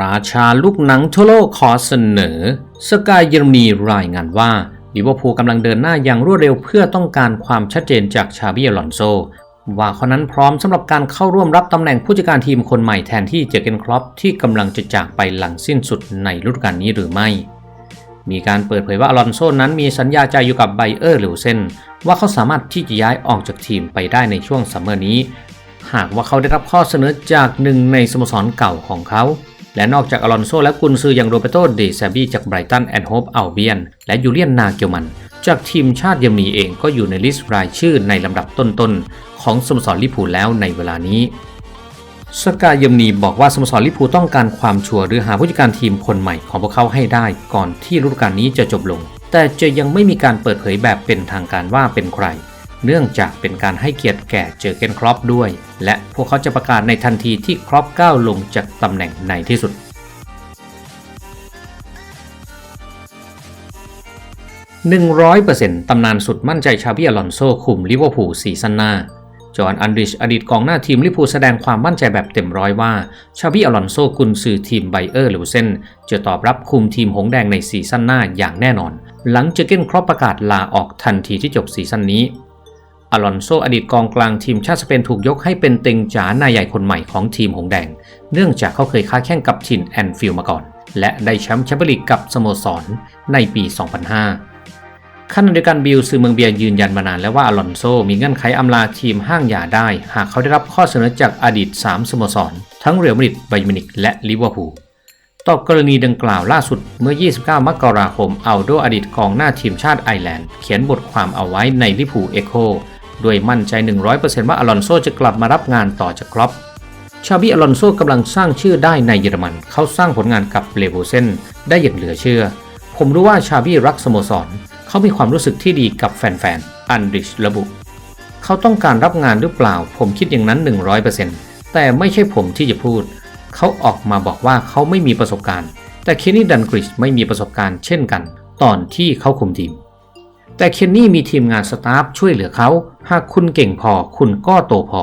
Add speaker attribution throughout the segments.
Speaker 1: ราชาลูกหนังทั่วโลกขอเสนอ สกายเยอรมนีรายงานว่าลิเวอร์พูลกำลังเดินหน้าอย่างรวดเร็วเพื่อต้องการความชัดเจนจากชาบิอลอนโซ ว่าเขานั้นพร้อมสำหรับการเข้าร่วมรับตำแหน่งผู้จัดการทีมคนใหม่แทนที่เจเกนครอปที่กำลังจะจากไปหลังสิ้นสุดในฤดูกาลนี้หรือไม่ มีการเปิดเผยว่าอลอนโซนั้นมีสัญญาใจอยู่กับไบเออร์หรือเซนว่าเขาสามารถที่จะย้ายออกจากทีมไปได้ในช่วงซัมเมอร์นี้ หากว่าเขาได้รับข้อเสนอจากหนึ่งในสโมสรเก่าของเขา และนอกจากอลอนโซและกุนซืออย่างโรเบโตเดซาบีจากไบรตันแอนด์โฮปอัลเบียนและยูเลียนนาเกียวมัน จากทีมชาติเยอรมนีเองก็อยู่ในลิสต์รายชื่อในลำดับต้นๆ ของสโมสรลิเวอร์พูแล้วในเวลานี้สกายเยอรมนีบอกว่าสโมสรลิเวอร์พูต้องการความชัวร์หรือหาผู้จัดการทีมคนใหม่ของพวกเขาให้ได้ก่อนที่ฤดูกาลนี้จะจบลง แต่จะยังไม่มีการเปิดเผยแบบเป็นทางการว่าเป็นใคร เนื่องจากเป็นการให้เกียรติแก่เจอเกนครอปด้วย และพวกเขาจะประกาศในทันทีที่ครอปก้าวลงจากตำแหน่งในที่สุด100%ตำนานสุดมั่นใจชาบิอลอนโซคุมลิเวอร์พูลซีซั่นหน้า จอห์นอันดริชอดีตกองหน้าทีมลิเวอร์พูลแสดงความมั่นใจแบบเต็มร้อยว่า ชาบิอลอนโซกุนซือทีมไบเออร์เลวเซนจะตอบรับคุมทีมหงแดงในซีซั่นหน้าอย่างแน่นอน หลังเจอเกนครอปประกาศลาออกทันทีที่จบซีซั่นนี้ อลอนโซอดีตกองกลางทีมชาติสเปนถูกยกให้เป็นเต็งจ๋านายใหญ่คนใหม่ของทีมหงแดง เนื่องจากเขาเคยค้าแข่งกับทีมแอนฟิลมาก่อน และได้แชมป์แชมเปี้ยนลีกกับสโมสรในปี 2005ขณะเดียวกันบิลซื้อเมืองเบียร์ยืนยันมานานแล้วว่าอลอนโซมีเงื่อนไขอำลาทีมห้างยาได้ หากเขาได้รับข้อเสนอจากอดีต 3 สโมสร ทั้งเรอัลมาดริดไบร์มินิกและลิเวอร์พูลต่อกรณีดังกล่าวล่าสุดเมื่อ 29 มกราคมอัลโดอดีตกองหน้าทีมชาติไอร์แลนด์ เขียนบทความเอาไว้ในลิพูเอโค ด้วยมั่นใจ 100%ว่าอลอนโซจะกลับมารับงานต่อจากครอปชาบิอลอนโซกำลังสร้างชื่อได้ในเยอรมัน เขาสร้างผลงานกับเลโวเซนได้อย่างเหลือเชื่อ ผมรู้ว่าชาบิรักสโมสร เขามีความรู้สึกที่ดีกับแฟนๆ อันดริชระบุ เขาต้องการรับงานหรือเปล่า ผมคิดอย่างนั้น 100%แต่ไม่ใช่ผมที่จะพูด เขาออกมาบอกว่าเขาไม่มีประสบการณ์ แต่เคนนี่ดันกริชไม่มีประสบการณ์เช่นกัน ตอนที่เขาคุมทีม แต่เคนนี่มีทีมงานสตาฟช่วยเหลือเขา หากคุณเก่งพอคุณก็โตพอ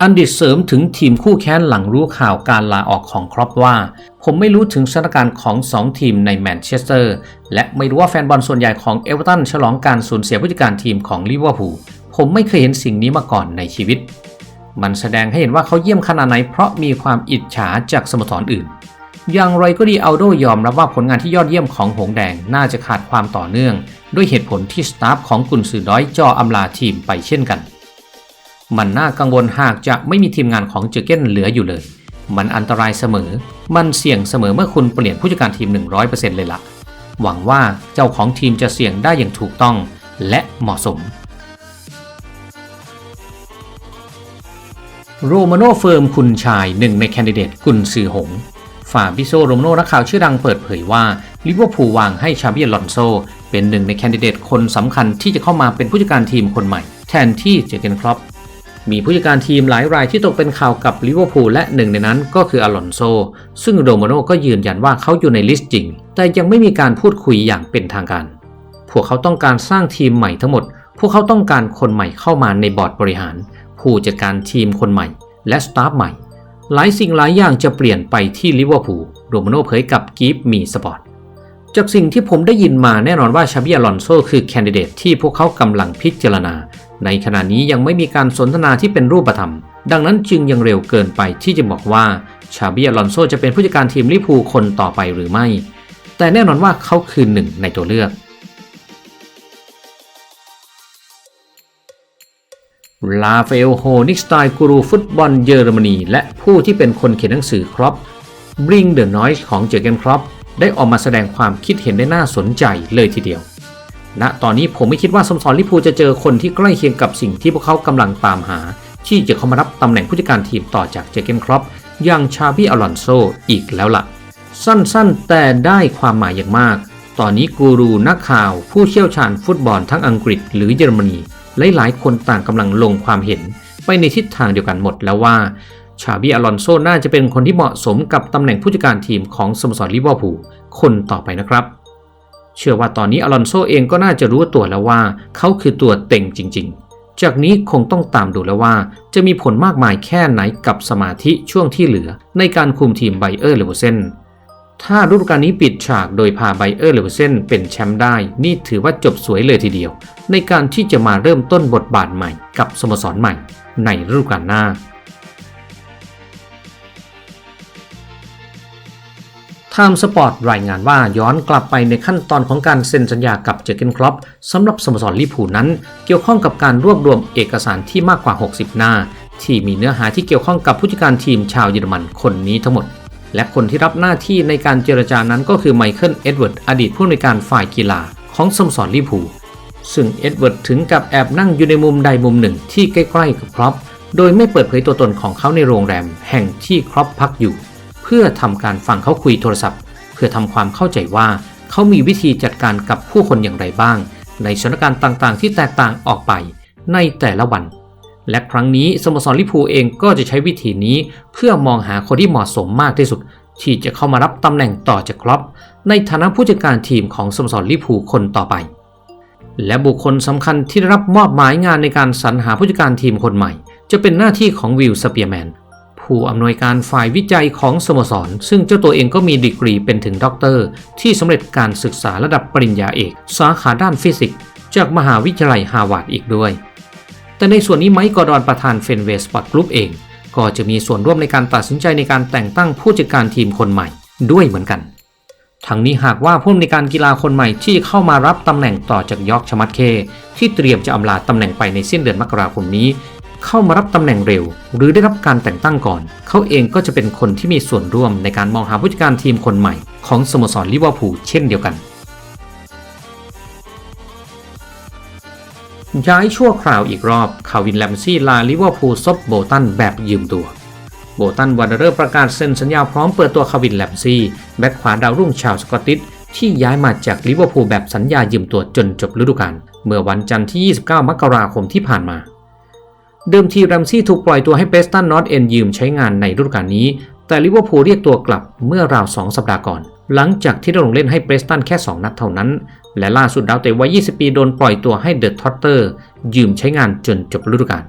Speaker 1: อันดิตเสริมถึงทีมคู่แค้นหลังรู้ข่าวการลาออกของครอปว่า ผมไม่รู้ถึงสถานการณ์ของ 2 ทีมในแมนเชสเตอร์ และไม่รู้ว่าแฟนบอลส่วนใหญ่ของเอเวอร์ตันฉลองการสูญเสียผู้จัดการทีมของลิเวอร์พูลผมไม่เคยเห็นสิ่งนี้มาก่อนในชีวิต มันแสดงให้เห็นว่าเขาเยี่ยมขนาดไหนเพราะมีความอิจฉาจากสโมสรอื่น อย่างไรก็ดีอัลโดยอมรับว่าผลงานที่ยอดเยี่ยมของหงแดงน่าจะขาดความต่อเนื่อง ด้วยเหตุผลที่สตาฟของกุนซือน้อยจออำลาทีมไปเช่นกัน มันน่ากังวลหากจะไม่มีทีมงานของเจเก้นเหลืออยู่เลย มันอันตรายเสมอ มันเสี่ยงเสมอเมื่อคุณเปลี่ยนผู้จัดการทีม 100%เลยละ่ะ หวังว่าเจ้าของทีมจะเสี่ยงได้อย่างถูกต้องและเหมาะสมโรมาโนเฟิร์มคุณชายหนึ่งในแคนดิเดตกุนซือหง ฟาบิโซโรมโนนักข่าวชื่อดังเปิดเผยว่าลิเวอร์พูลวางให้ชาบิอลอนโซ เป็นหนึ่งในแคนดิเดตคนสำคัญที่จะเข้ามาเป็นผู้จัดการทีมคนใหม่ แทนที่เจเกนครอปมีผู้จัดการทีมหลายรายที่ตกเป็นข่าวกับลิเวอร์พูลและหนึ่งในนั้นก็คืออลอนโซ ซึ่งโรมโนก็ยืนยันว่าเขาอยู่ในลิสต์จริง แต่ยังไม่มีการพูดคุยอย่างเป็นทางการ พวกเขาต้องการสร้างทีมใหม่ทั้งหมด พวกเขาต้องการคนใหม่เข้ามาในบอร์ดบริหาร ผู้จัดการทีมคนใหม่ และสตาฟใหม่ หลายสิ่งหลายอย่างจะเปลี่ยนไปที่ลิเวอร์พูลโรมาโนเผยกับกีฟมีสปอร์ตจากสิ่งที่ผมได้ยินมาแน่นอนว่าชาบิอลอนโซคือแคนดิเดตที่พวกเขากำลังพิจารณา ในขณะนี้ยังไม่มีการสนทนาที่เป็นรูปธรรม ดังนั้นจึงยังเร็วเกินไปที่จะบอกว่าชาบิอลอนโซจะเป็นผู้จัดการทีมลิเวอร์พูลคนต่อไปหรือไม่ แต่แน่นอนว่าเขาคือหนึ่งในตัวเลือก ลาเฟลโฮนิกสไตล์กูรูฟุตบอลเยอรมนี และผู้ที่เป็นคนเขียนหนังสือครอป Bring the Noise ของเจอเกนครอปได้ออกมาแสดงความคิดเห็นได้น่าสนใจเลยทีเดียวณตอนนี้ผมไม่คิดว่าสมสรลิพูจะเจอคนที่ใกล้เคียงกับสิ่งที่พวกเขากำลังตามหา ที่จะเข้ามารับตำแหน่งผู้จัดการทีมต่อจากเจเกนครอปอย่างชาบิอลอนโซอีกแล้วล่ะ สั้นๆ แต่ได้ความหมายอย่างมาก ตอนนี้กูรูนักข่าว ผู้เชี่ยวชาญฟุตบอลทั้งอังกฤษหรือเยอรมนี หลายๆคนต่างกำลังลงความเห็นไปในทิศทางเดียวกันหมดแล้วว่าชาบิอลอนโซน่าจะเป็นคนที่เหมาะสมกับตำแหน่งผู้จัดการทีมของสโมสรลิเวอร์พูลคนต่อไปนะครับ เชื่อว่าตอนนี้อลอนโซเองก็น่าจะรู้ตัวแล้วว่า เขาคือตัวเต็งจริง ๆ จากนี้คงต้องตามดูแล้วว่า จะมีผลมากมายแค่ไหนกับสมาธิช่วงที่เหลือในการคุมทีมไบเออร์เลเวอเซน ถ้าฤดูกาลนี้ปิดฉากโดยพาไบเออร์เลเวเซนเป็นแชมป์ได้ นี่ถือว่าจบสวยเลยทีเดียว ในการที่จะมาเริ่มต้นบทบาทใหม่กับสโมสรใหม่ในฤดูกาลหน้า ไทม์สปอร์ตรายงานว่าย้อนกลับไปในขั้นตอนของการเซ็นสัญญากับเจอเกนครอปสำหรับสโมสรลิพูนั้น เกี่ยวข้องกับการรวบรวมเอกสารที่มากกว่า 60 หน้า ที่มีเนื้อหาที่เกี่ยวข้องกับผู้จัดการทีมชาวเยอรมันคนนี้ทั้งหมด และคนที่รับหน้าที่ในการเจรจานั้นก็คือไมเคิล เอ็ดเวิร์ด อดีตผู้อำนวยการฝ่ายกีฬาของสโมสรลิพูซึ่งเอ็ดเวิร์ดถึงกับแอบนั่งอยู่ในมุมใดมุมหนึ่งที่ใกล้ ๆ กับครอปโดยไม่เปิดเผยตัวตนของเขาในโรงแรมแห่งที่ครอปพักอยู่ เพื่อทำการฟังเขาคุยโทรศัพท์ เพื่อทำความเข้าใจว่าเขามีวิธีจัดการกับผู้คนอย่างไรบ้าง ในสถานการณ์ต่างๆ ที่แตกต่างออกไปในแต่ละวัน และครั้งนี้สโมสรลิพูเองก็จะใช้วิธีนี้เพื่อมองหาคนที่เหมาะสมมากที่สุด ที่จะเข้ามารับตำแหน่งต่อจากครอปในฐานะผู้จัดการทีมของสโมสรลิพูคนต่อไป และบุคคลสำคัญที่ได้รับมอบหมายงานในการสรรหาผู้จัดการทีมคนใหม่ จะเป็นหน้าที่ของวิลสเปียร์แมนผู้อำนวยการฝ่ายวิจัยของสโมสร ซึ่งเจ้าตัวเองก็มีดีกรีเป็นถึงด็อกเตอร์ ที่สำเร็จการศึกษาระดับปริญญาเอก สาขาด้านฟิสิกส์จากมหาวิทยาลัยฮาร์วาร์ดอีกด้วย แต่ในส่วนนี้ไมค์กอร์ดอนประธานเฟนเวสปอร์ตกรุ๊ปเอง ก็จะมีส่วนร่วมในการตัดสินใจในการแต่งตั้งผู้จัดการทีมคนใหม่ด้วยเหมือนกัน ทั้งนี้หากว่าผู้อำนการกีฬาคนใหม่ที่เข้ามารับตำแหน่งต่อจากยอกชมัตเค ที่เตรียมจะอำลาตำแหน่งไปในสิ้นเดือนมกราคมนี้ เข้ามารับตำแหน่งเร็ว หรือได้รับการแต่งตั้งก่อน เขาเองก็จะเป็นคนที่มีส่วนร่วมในการมองหาผู้จัดการทีมคนใหม่ ของสโมสรลิเวอร์พูลเช่นเดียวกัน ย้ายชั่วคราวอีกรอบคาวินแลมซี่ลาลิเวอร์พูลซบโบตันแบบยืมตัว โบตันวันเดอร์ประกาศเซ็นสัญญาพร้อมเปิดตัวคาวินแลมซี่แบ็คขวาดาวรุ่งชาวสกอตติชที่ย้ายมาจากลิเวอร์พูลแบบสัญญายืมตัวจนจบฤดูกาลเมื่อวันจันทร์ที่ 29 มกราคมที่ผ่านมาเดิมทีแรมซี่ถูกปล่อยตัวให้เปสตันนอตเอนยืมใช้งานในฤดูกาลนี้ แต่ลิเวอร์พูลเรียกตัวกลับเมื่อราว 2 สัปดาห์ก่อน หลังจากที่ได้ลงเล่นให้เปสตันแค่ 2 นัดเท่านั้น และล่าสุดดาวเตะวัย 20 ปีโดนปล่อยตัวให้เดอะทอตเตอร์ยืมใช้งานจนจบฤดูกาล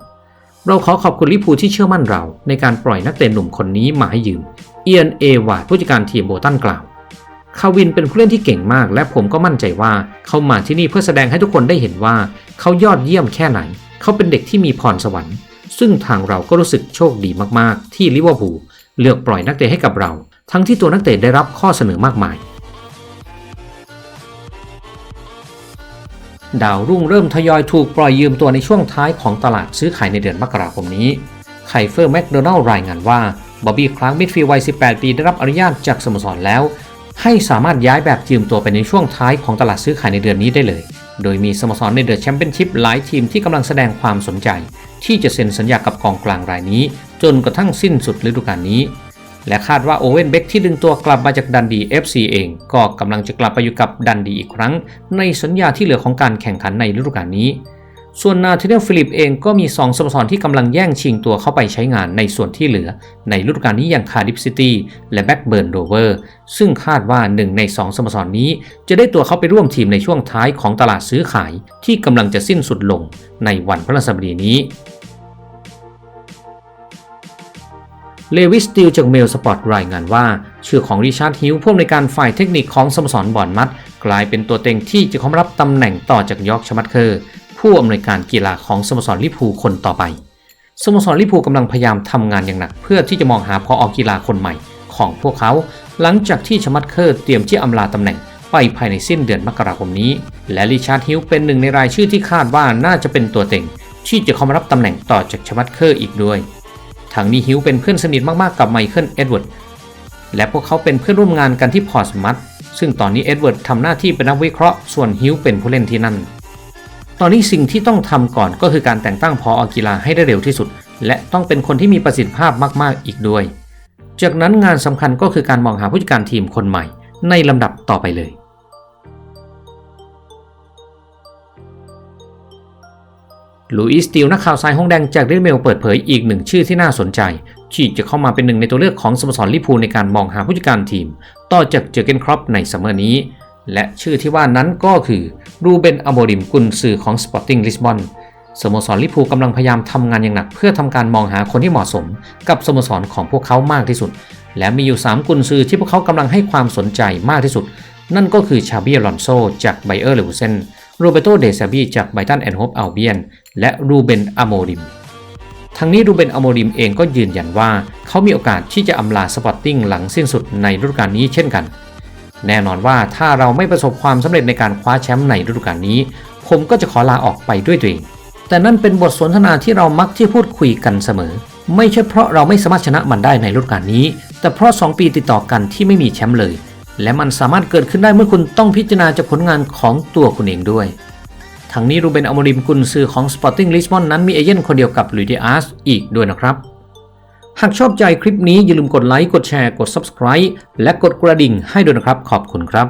Speaker 1: เราขอขอบคุณลิเวอร์พูที่เชื่อมั่นเรา ในการปล่อยนักเตะหนุ่มคนนี้มาให้ยืม เอียนเอวาผู้จัดการทีมโบตันกล่าว คาวินเป็นผู้เล่นที่เก่งมาก และผมก็มั่นใจว่าเขามาที่นี่เพื่อแสดงให้ทุกคนได้เห็นว่า เขายอดเยี่ยมแค่ไหน เขาเป็นเด็กที่มีพรสวรรค์ ซึ่งทางเราก็รู้สึกโชคดีมากๆ ที่ลิเวอร์พูลเลือกปล่อยนักเตะให้กับเรา ทั้งที่ตัวนักเตะได้รับข้อเสนอมากมาย ดาวรุ่งเริ่มทยอยถูกปล่อยยืมตัวในช่วงท้ายของตลาดซื้อขายในเดือนมกราคมนี้ไคเฟอร์แมคโดนัลรายงานว่าบอบบี้คลาร์กมิดฟิลด์วัย 18 ปีได้รับอนุญาตจากสโมสรแล้ว ให้สามารถย้ายแบบยืมตัวไปในช่วงท้ายของตลาดซื้อขายในเดือนนี้ได้เลย โดยมีสโมสรในเดอะแชมเปี้ยนชิพหลายทีมที่กำลังแสดงความสนใจ ที่จะเซ็นสัญญากับกองกลางรายนี้ จนกระทั่งสิ้นสุดฤดูกาลนี้ และคาดว่าโอเวนเบกที่ดึงตัวกลับมาจากดันดี FC เอง ก็กำลังจะกลับไปอยู่กับดันดีอีกครั้ง ในสัญญาที่เหลือของการแข่งขันในฤดูกาลนี้ ส่วนนาธเนลฟิลิปเองก็มี 2สโมสรที่กำลังแย่งชิงตัวเข้าไปใช้งานในส่วนที่เหลือ ในฤดูกาลนี้อย่างคาร์ดิฟซิตี้และแบ็กเบิร์นโรเวอร์ซึ่งคาดว่าหนึ่งใน 2สโมสรนี้ จะได้ตัวเข้าไปร่วมทีมในช่วงท้ายของตลาดซื้อขาย ที่กำลังจะสิ้นสุดลงในวันพฤหัสบดีนี้ เลวิสติลจากเมลสปอร์ตรายงานว่า ชื่อของริชาร์ดฮิวผู้อำนวยการฝ่ายเทคนิคของสโมสรบอร์นมัด กลายเป็นตัวเต็งที่จะเข้ามารับตำแหน่งต่อจากยอร์กชมัตเคอร์ ผู้อำนวยการกีฬาของสโมสรลิพูคนต่อไปสโมสรลิพูกำลังพยายามทำงานอย่างหนัก เพื่อที่จะมองหาพออกีฬาคนใหม่ของพวกเขา หลังจากที่ชมัตเคอร์เตรียมที่อำลาตำแหน่งไปภายในสิ้นเดือนมกราคมนี้ และริชาร์ดฮิวเป็นหนึ่งในรายชื่อที่คาดว่าน่าจะเป็นตัวเต็งที่จะเข้ามารับตำแหน่งต่อจากชมัตเคอร์อีกด้วย ทางนี้ฮิวเป็นเพื่อนสนิทมากๆกับไมเคิลเอ็ดเวิร์ดและพวกเขาเป็นเพื่อนร่วมงานกันที่พอร์สมัตซึ่งตอนนี้เอ็ดเวิร์ดทำหน้าที่เป็นนักวิเคราะห์ส่วนฮิวเป็นผู้เล่นที่นั่น ตอนนี้สิ่งที่ต้องทำก่อนก็คือการแต่งตั้งพออกีฬาให้ได้เร็วที่สุด และต้องเป็นคนที่มีประสิทธิภาพมากๆอีกด้วย จากนั้นงานสำคัญก็คือการมองหาผู้จัดการทีมคนใหม่ ในลำดับต่อไปเลย ลูอิสติลนักข่าวสายห้องแดงจากเดลเมลเปิดเผยอีกหนึ่งชื่อที่น่าสนใจ ที่จะเข้ามาเป็นหนึ่งในตัวเลือกของสโมสรลิพูในการมองหาผู้จัดการทีม ต่อจากเจอเกนครอปในซัมเมอร์นี้ และชื่อที่ว่านั้นก็คือรูเบนอโมริมกุนซือของสปอร์ติ้งลิสบอนสโมสรลิพูกำลังพยายามทำงานอย่างหนัก เพื่อทำการมองหาคนที่เหมาะสม กับสโมสรของพวกเขามากที่สุด และมีอยู่ 3 กุนซือที่พวกเขากำลังให้ความสนใจมากที่สุด นั่นก็คือชาบีอลอนโซจากไบเออร์เลวเซน โรเบโตเดซาบีจากไบตันแอนด์โฮปอัลเบียนและรูเบนอโมริมทั้งนี้รูเบนอโมริมเองก็ยืนยันว่า เขามีโอกาสที่จะอำลาสปอร์ติ้งหลังสิ้นสุดในฤดูกาลนี้เช่นกัน แน่นอนว่าถ้าเราไม่ประสบความสำเร็จในการคว้าแชมป์ในฤดูกาลนี้ ผมก็จะขอลาออกไปด้วยตัวเอง แต่นั่นเป็นบทสนทนาที่เรามักที่พูดคุยกันเสมอ ไม่ใช่เพราะเราไม่สามารถชนะมันได้ในฤดูกาลนี้ แต่เพราะ 2 ปีติดต่อกันที่ไม่มีแชมป์เลย และมันสามารถเกิดขึ้นได้เมื่อคุณต้องพิจารณาจากผลงานของตัวคุณเองด้วย ทั้งนี้รูเบนอมริมกุนซือของ Sporting Lisbon นั้นมีเอเย่นคนเดียวกับลุยเดอาร์สอีกด้วยนะครับ หากชอบใจคลิปนี้อย่าลืมกดไลค์กดแชร์กด Subscribe และกดกระดิ่งให้ด้วยนะครับขอบคุณครับ